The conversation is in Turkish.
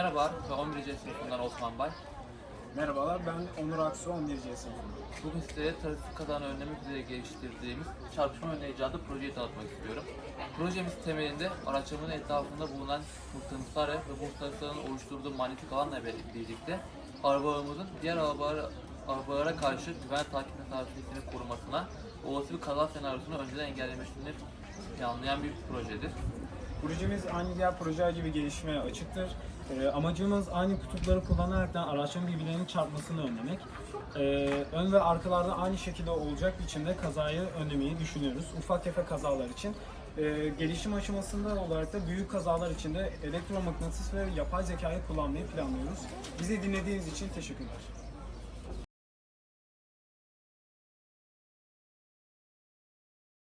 Merhaba, ben 11. sınıfından Osman Bay. Merhabalar, ben Onur Aksu, 11. sınıfım. Bugün sizlere trafik kazalarını önlemek üzere geliştirdiğimiz çarpışma önleyici adlı projeyi tanıtmak istiyorum. Projemiz temelinde araçlarımızın etrafında bulunan mıknatıslar ve bu mıknatısların oluşturduğu manyetik alanla birlikte arabalarımızın diğer arabalara, arabalara karşı güven takip mesafesini korumasına, olası bir kaza senaryosunu önceden engellemesini planlayan bir projedir. Projemiz aynı diğer projeler gibi gelişmeye açıktır. Ee, amacımız aynı kutupları kullanaraktan araçların birbirlerinin çarpmasını önlemek. Ee, ön ve arkalarda aynı şekilde olacak biçimde kazayı önlemeyi düşünüyoruz. Ufak tefek kazalar için. Ee, gelişim aşamasında olarak da büyük kazalar için de elektromıknatıs ve yapay zekayı kullanmayı planlıyoruz. Bizi dinlediğiniz için teşekkürler.